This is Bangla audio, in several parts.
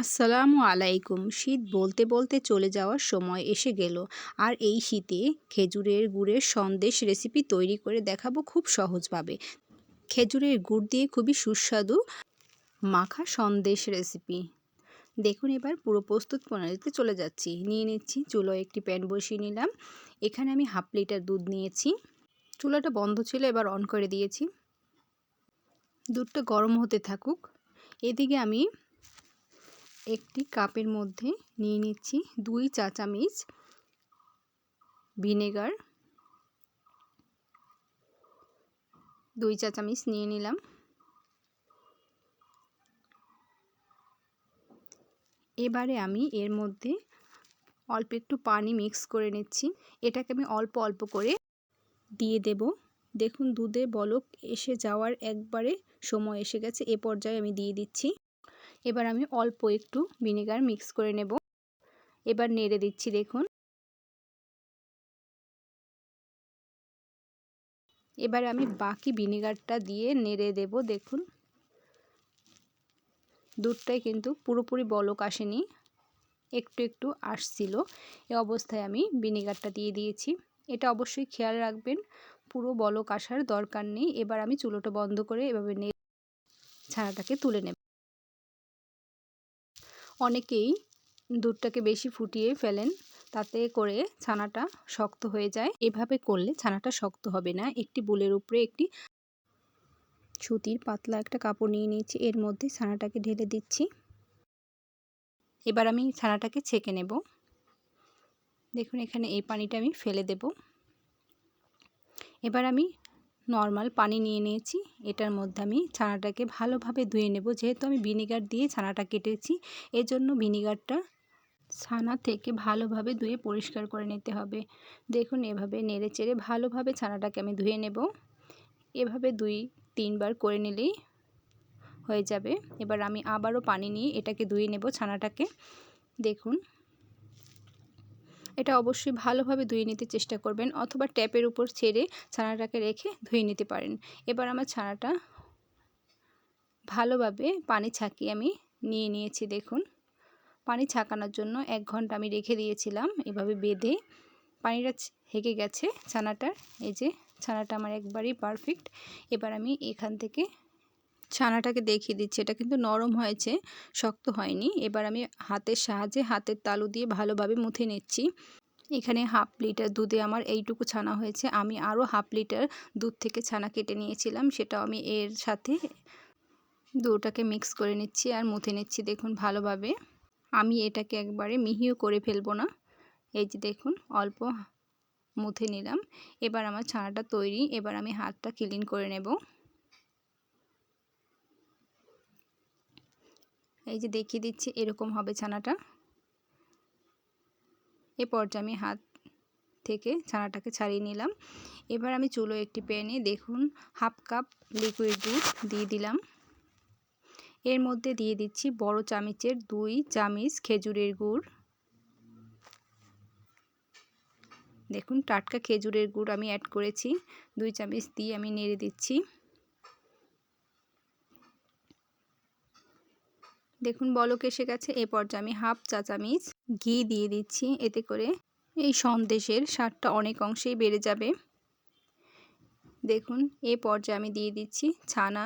আসসালামু আলাইকুম। শীত বলতে বলতে চলে যাওয়ার সময় এসে গেল। আর এই শীতে খেজুরের গুড়ের সন্দেশ রেসিপি তৈরি করে দেখাবো খুব সহজভাবে। খেজুরের গুড় দিয়ে খুবই সুস্বাদু মাখা সন্দেশ রেসিপি দেখুন এবার পুরো প্রস্তুত প্রণালীতে চলে যাচ্ছি। নিয়ে নিচ্ছি চুলো একটি প্যান বসিয়ে নিলাম। এখানে আমি হাফ লিটার দুধ নিয়েছি। চুলাটা বন্ধ ছিল, এবার অন করে দিয়েছি। দুধটা গরম হতে থাকুক। এদিকে আমি একটি কাপের মধ্যে নিয়ে নিচ্ছি দুই চা চামচ ভিনেগার। দুই চা চামচ নিয়ে নিলাম। এবারে আমি এর মধ্যে অল্প একটু পানি মিক্স করে নিচ্ছি। এটাকে আমি অল্প অল্প করে দিয়ে দেব। দেখুন, দুধে বলক এসে যাওয়ার একবারে সময় এসে গেছে। এ পর্যায়ে আমি দিয়ে দিচ্ছি। এবার আমি অল্প একটু ভিনেগার মিক্স করে নেব। এবার নেড়ে দিচ্ছি, দেখুন। এবার আমি বাকি ভিনেগারটা দিয়ে নেড়ে দেব, দেখুন। দুধটাই কিন্তু পুরোপুরি বলক আসেনি, একটু একটু আসছিল। এ অবস্থায় আমি ভিনেগারটা দিয়ে দিয়েছি। এটা অবশ্যই খেয়াল রাখবেন, পুরো বলক আসার দরকার নেই। এবার আমি চুলোটা বন্ধ করে এভাবে নেড়ে ছানাটাকে তুলে নেব। অনেকেই দুধটাকে বেশি ফুটিয়ে ফেলেন, তাতে করে ছানাটা শক্ত হয়ে যায়। এভাবে করলে ছানাটা শক্ত হবে না। একটি বুলের উপরে একটি সুতির পাতলা একটা কাপড় নিয়ে নিয়েছি। এর মধ্যে ছানাটাকে ঢেলে দিচ্ছি। এবার আমি ছানাটাকে ছেঁকে নেব। দেখুন, এখানে এই পানিটা আমি ফেলে দেব। এবার আমি নর্মাল পানি নিয়ে নিয়েছি। এটার মধ্যে আমি ছানাটাকে ভালোভাবে ধুয়ে নেব। যেহেতু আমি ভিনিগার দিয়ে ছানাটা কেটেছি, এজন্য ভিনিগারটা ছানা থেকে ভালোভাবে ধুয়ে পরিষ্কার করে নিতে হবে। দেখুন, এভাবে নেড়ে চেড়ে ভালোভাবে ছানাটাকে আমি ধুয়ে নেব। এভাবে দুই, তিনবার করে নিলেই হয়ে যাবে। এবার আমি আবারও পানি নিয়ে এটাকে ধুয়ে নেব ছানাটাকে। দেখুন এটা অবশ্যই ভালোভাবে ধুয়ে নিতে চেষ্টা করবেন অথবা ট্যাপের উপর ছেড়ে ছানাটাকে রেখে ধুয়ে নিতে পারেন। এবার আমার ছানাটা ভালোভাবে পানি ছাকিয়ে আমি নিয়ে নিয়েছি, দেখুন। পানি ছাকানোর জন্য এক ঘণ্টা আমি রেখে দিয়েছিলাম, এভাবে বেঁধে পানিটা হেঁকে গেছে ছানাটার। এই যে, ছানাটা আমার একবারই পারফেক্ট এবার আমি এখান থেকে ছানাটাকে দেখিয়ে দিচ্ছি। এটা কিন্তু নরম হয়েছে, শক্ত হয়নি। এবার আমি হাতের সাহায্যে হাতের তালু দিয়ে ভালোভাবে মুথে নিচ্ছি। এখানে হাফ লিটার দুধে আমার এইটুকু ছানা হয়েছে। আমি আরও হাফ লিটার দুধ থেকে ছানা কেটে নিয়েছিলাম। সেটাও আমি এর সাথে দুটাকে মিক্স করে নিচ্ছি আর মুথে নিচ্ছি দেখুন ভালোভাবে। আমি এটাকে একবারে মিহিও করে ফেলব না। এই যে দেখুন, অল্প মুথে নিলাম। এবার আমার ছানাটা তৈরি। এবার আমি হাতটা ক্লিন করে নেব। এই যে দেখিয়ে দিচ্ছি, এরকম হবে ছানাটা। এ পর্যায়ে আমি হাত থেকে ছানাটাকে ছাড়িয়ে নিলাম। এবার আমি চুলো একটি প্যানে দেখুন, হাফ কাপ লিকুইড দুধ দিয়ে দিলাম। এর মধ্যে দিয়ে দিচ্ছি বড় চামিচের দুই চামিচ খেজুরের গুড়। দেখুন, টাটকা খেজুরের গুড় আমি অ্যাড করেছি। দুই চামচ দিয়ে আমি নেড়ে দিচ্ছি। দেখুন, বলক এসে গেছে। এ পর্যায়ে আমি হাফ চা চামচ ঘি দিয়ে দিচ্ছি এতে করে। এই সন্দেশের স্বাদটা অনেক অংশেই বেড়ে যাবে। দেখুন এ পর্যায়ে আমি দিয়ে দিচ্ছি ছানা,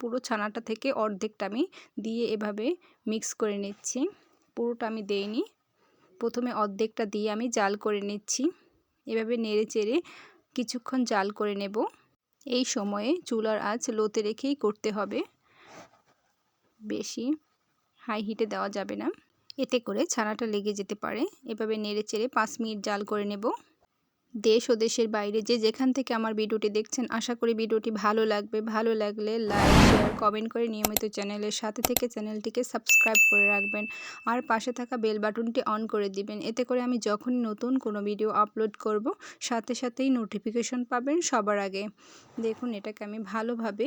পুরো ছানাটা থেকে অর্ধেকটা আমি দিয়ে এভাবে মিক্স করে নিচ্ছি। পুরোটা আমি দেইনি। প্রথমে অর্ধেকটা দিয়ে আমি জাল করে নিচ্ছি। এভাবে নেড়ে চেড়ে কিছুক্ষণ জাল করে নেব। এই সময়ে চুলার আঁচ লোতে রেখেই করতে হবে। বেশি হাই হিটে দেওয়া যাবে না। এতে করে ছানাটা লেগে যেতে পারে। এভাবে নেড়ে চেড়ে পাঁচ মিনিট জাল করে নেব। দেশ ও দেশের বাইরে যে যেখান থেকে আমার ভিডিওটি দেখছেন, আশা করি ভিডিওটি ভালো লাগবে। ভালো লাগলে লাইক, শেয়ার, কমেন্ট করে নিয়মিত চ্যানেলের সাথে থেকে চ্যানেলটিকে সাবস্ক্রাইব করে রাখবেন। আর পাশে থাকা বেল বাটনটি অন করে দিবেন। এতে করে আমি যখন নতুন কোনো ভিডিও আপলোড করব, সাথে সাথেই নোটিফিকেশন পাবেন সবার আগে। দেখুন, এটাকে আমি ভালোভাবে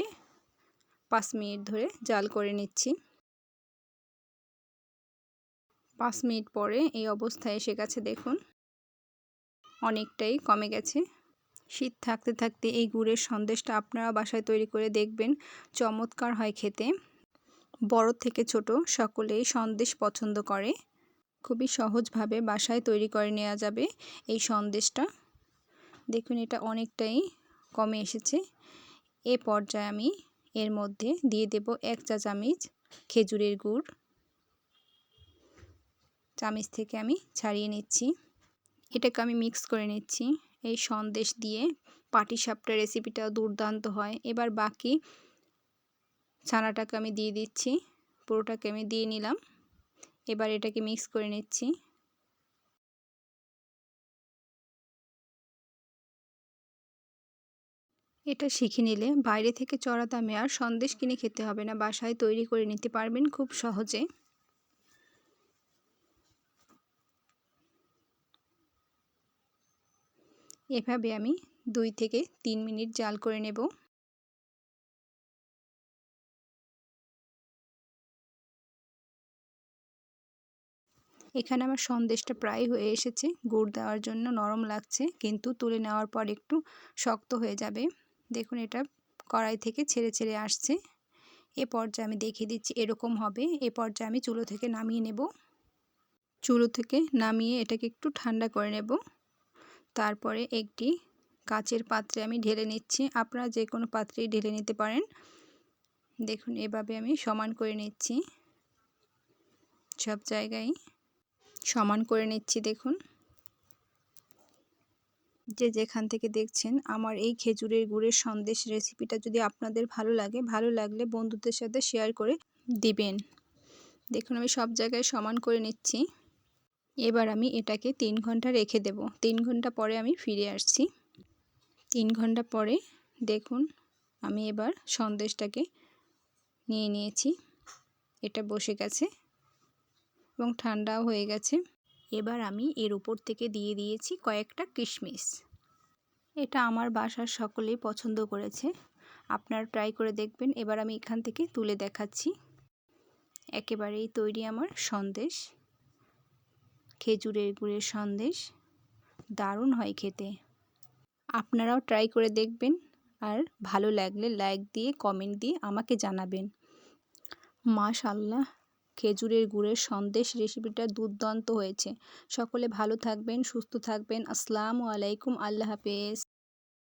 পাঁচ মিনিট ধরে জাল করে নিচ্ছি। পাঁচ মিনিট পরে এই অবস্থায় এসে গেছে, দেখুন। অনেকটাই কমে গেছে। শীত থাকতে থাকতে এই গুড়ের সন্দেশটা আপনারা বাসায় তৈরি করে দেখবেন। চমৎকার হয় খেতে। বড় থেকে ছোট সকলেই সন্দেশ পছন্দ করে। খুবই সহজভাবে বাসায় তৈরি করে নেওয়া যাবে এই সন্দেশটা। দেখুন, এটা অনেকটাই কমে এসেছে। এ পর্যায়ে আমি এর মধ্যে দিয়ে দেব এক চা চামচ খেজুরের গুড়। চামচ থেকে আমি ছাড়িয়ে নিচ্ছি। এটাকে আমি মিক্স করে নিচ্ছি। এই সন্দেশ দিয়ে পাটিসাপটা রেসিপিটাও দুর্দান্ত হয়। এবার বাকি ছানাটাকে আমি দিয়ে দিচ্ছি। পুরোটাকে আমি দিয়ে নিলাম। এবার এটাকে মিক্স করে নিচ্ছি। এটা শিখে নিলে বাইরে থেকে চড়া দামে আর সন্দেশ কিনে খেতে হবে না। বাসায় তৈরি করে নিতে পারবেন খুব সহজে। এভাবে আমি দুই থেকে তিন মিনিট জাল করে নেব। এখানে আমার সন্দেশটা প্রায় হয়ে এসেছে। গুড় দেওয়ার জন্য নরম লাগছে, কিন্তু তুলে নেওয়ার পর একটু শক্ত হয়ে যাবে। দেখুন, এটা কড়াই থেকে ছেড়ে ছেড়ে আসছে। এ পর্যায়ে আমি দেখিয়ে দিচ্ছি এরকম হবে। এ পর্যায়ে আমি চুলো থেকে নামিয়ে নেব। চুলো থেকে নামিয়ে এটাকে একটু ঠান্ডা করে নেব। তারপরে একটি কাচের পাত্রে আমি ঢেলে নিচ্ছি। আপনারা যে কোনো পাত্রেই ঢেলে নিতে পারেন। দেখুন, এভাবে আমি সমান করে নিচ্ছি। সব জায়গায় সমান করে নিচ্ছি, দেখুন। যে যেখান থেকে দেখছেন, আমার এই খেজুরের গুড়ের সন্দেশ রেসিপিটা যদি আপনাদের ভালো লাগে, ভালো লাগলে বন্ধুদের সাথে শেয়ার করে দিবেন। দেখুন, আমি সব জায়গায় সমান করে নিচ্ছি। এবার আমি এটাকে তিন ঘণ্টা রেখে দেব। তিন ঘণ্টা পরে আমি ফিরে আসছি। তিন ঘণ্টা পরে দেখুন, আমি এবার সন্দেশটাকে নিয়ে নিয়েছি। এটা বসে গেছে এবং ঠান্ডাও হয়ে গেছে। এবার আমি এর উপর থেকে দিয়ে দিয়েছি কয়েকটা কিশমিশ। এটা আমার বাসার সকলেই পছন্দ করেছে। আপনারা ট্রাই করে দেখবেন। এবার আমি এখান থেকে তুলে দেখাচ্ছি। একেবারেই তৈরি আমার সন্দেশ। খেজুরের গুড়ের সন্দেশ দারুণ হয় খেতে। আপনারাও ট্রাই করে দেখবেন আর ভালো লাগলে লাইক দিয়ে কমেন্ট দিয়ে আমাকে জানাবেন। মাশাল্লাহ খেজুরের গুড়ের সন্দেশ রেসিপিটা দুর্দান্ত হয়েছে। সকলে ভালো থাকবেন, সুস্থ থাকবেন। আসসালামু আলাইকুম, আল্লাহ হাফেজ।